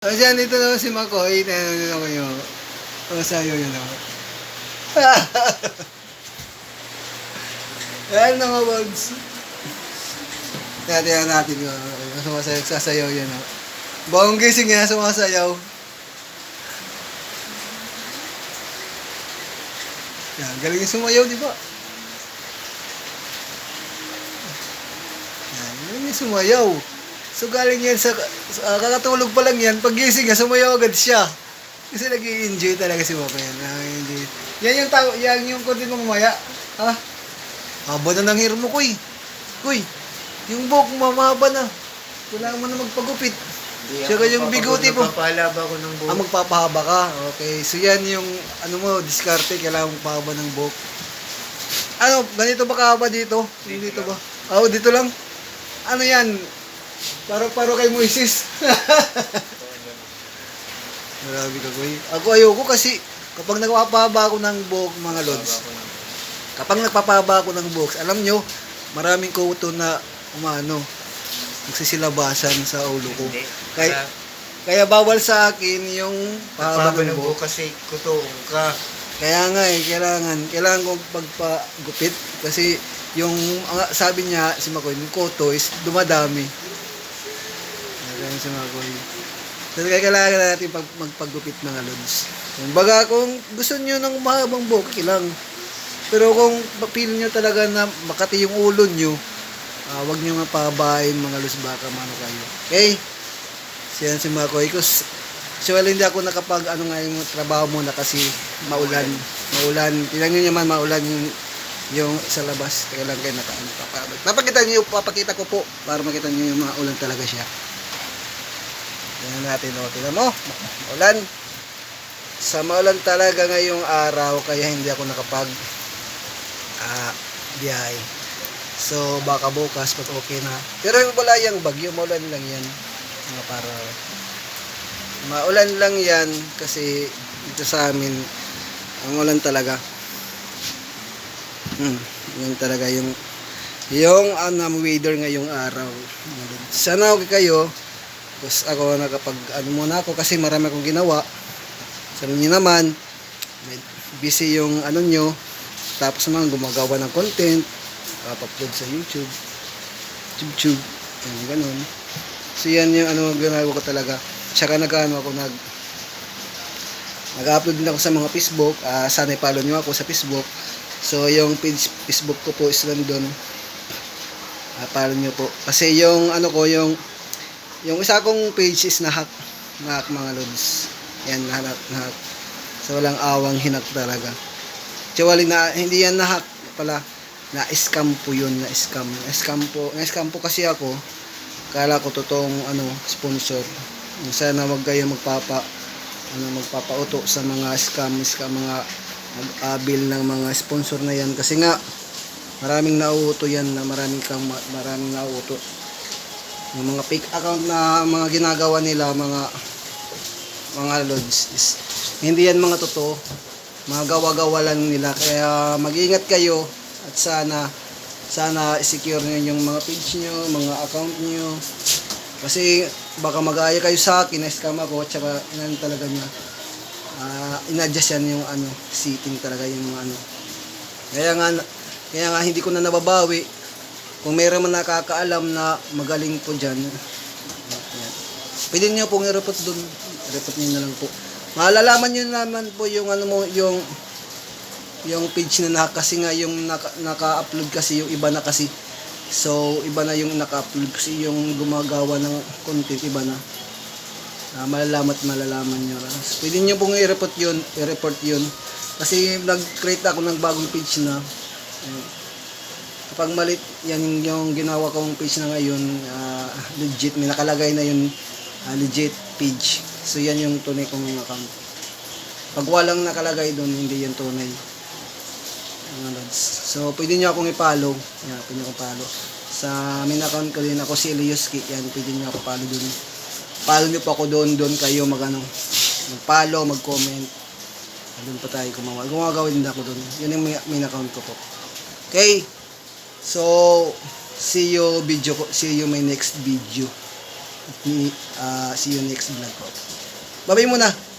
O siya, dito naman si Makoy. Tinanong naman yung ang sayo yun naman. Ayan na mga buds. Tingnan natin yung uh, sumasayaw, sasayaw yan. Oh. Buong gising niya, sumasayaw. Yan, galing yung sumayaw, di ba? Yan, galing yung sumayaw. So galing yan sa, sa kakatulog pa lang yan, pag gising niya, sumayaw agad siya. Kasi nag enjoy talaga si Papa yan. Nag-enjoy. Yan yung tao, yan yung content mo mamaya. Ha? Haba na ng hair mo, kuy. Kuy, yung buhok mo, mahaba na. Kailangan mo na magpagupit. Tsaka yung bigote po. Magpapalaba ko ng buhok. Ah, magpapahaba ka. Okay. So yan yung, ano mo, diskarte, kailangan mong pahaba ng buhok. Ano, ganito ba kahaba dito? Yung dito ba? Oo, dito lang. Ano yan? Paro-paro kay Moises. Marami ka, kuy. Ako ayoko kasi kapag nagpapahaba ako ng buhok, mga lods, kapag nagpapahaba ako ng buhok, alam nyo, maraming kuto na umano, nagsisilabasan sa ulo ko. Hindi. Kay, Sa- kaya bawal sa akin yung pahaba ng buhok. buhok kasi kutoong ka. Kaya nga eh, kailangan, kailangan kong pagpagupit kasi yung ang sabi niya si Makoy, yung koto is dumadami. Si Makoy. So, kailangan natin pag, magpagupit mga lods. Kung baga kung gusto niyo ng mahabang buhok, okay lang. Pero kung feel niyo talaga na makati yung ulo niyo, ah, wag niyo nga pahabain mga lods baka mano kayo. Okay? Siyan si Makoy. Kus, So, well, hindi ako nakapag, ano nga yung trabaho muna kasi maulan. Maulan. Tingnan nyo naman, maulan yung, yung sa labas. Teka lang kayo naka, ano, papakita. Nyo, papakita ko po para makita nyo yung mga ulan talaga siya. Tingnan natin, o. Tingnan mo, maulan. Sa maulan talaga ngayong araw, kaya hindi ako nakapag ah, biyahe. So, baka bukas, pag okay na. Pero yung wala yung bagyo, maulan lang yan. Mga para Maulan lang yan kasi dito sa amin ang ulan talaga. Hmm, yan talaga yung yung um, weather ngayong araw. Sana okay kayo. Tapos ako nakapag ano muna ako kasi marami akong ginawa. Sabi niyo naman, busy yung ano nyo. Tapos naman gumagawa ng content. Upload sa YouTube. YouTube. Yan, ganun. So yan yung ano ginagawa ko talaga. Tsaka nag-ano ako nag nag-upload din ako sa mga Facebook. Ah, sana i-follow niyo ako sa Facebook. So yung page Facebook ko po is nandun. Ah, follow niyo po. Kasi yung ano ko yung yung isa kong page is nahack. Nahack mga lods. Yan nahack, nahack. So walang awang hinak talaga. Actually na hindi yan nahack pala. Na scam po yun, na scam. Na scam po, na scam po kasi ako. Kala ko totoong ano sponsor. Sana wag kayo magpapa ano magpapauto sa mga scam, scam mga mag-abil ng mga sponsor na yan kasi nga maraming nauuto yan na maraming kang ma- maraming nauuto yung mga fake account na mga ginagawa nila mga mga lods is hindi yan mga totoo mga gawa-gawa lang nila kaya mag-ingat kayo at sana sana secure niyo yung mga page niyo mga account niyo kasi baka mag-aaya kayo sa akin, na-scam ako, tsaka inan talaga niya. Ah, in-adjust yan yung ano, setting talaga yung ano. Kaya nga, kaya nga hindi ko na nababawi. Kung meron man nakakaalam na magaling po dyan, yan. Pwede niyo pong i-report doon. I-report niyo na lang po. Malalaman niyo naman po yung ano mo, yung yung page na na kasi nga yung naka, naka-upload kasi yung iba na kasi So, iba na yung naka-upload kasi yung gumagawa ng content, iba na. Ah, malalaman malalaman nyo. Ah, Pwede nyo pong i-report yun, i-report yun. Kasi nag-create ako ng bagong page na. Eh, kapag malit, yan yung, yung ginawa kong page na ngayon, ah, legit, may nakalagay na yun, ah, legit page. So, yan yung tunay kong account. Pag walang nakalagay doon, hindi yan tunay mga lods. So, pwede nyo akong i-follow. Yan, pwede nyo akong follow. Sa main account ko din ako si Elios Ki. Yan, pwede nyo ako follow dun. Follow nyo po ako doon, doon kayo mag ano, mag-follow, mag-comment. Doon pa tayo gumawa. Gumagawa din ako doon. Yan yung main account ko po. Okay. So, see you video ko, see you my next video. Ah, see you next vlog po. Babay muna.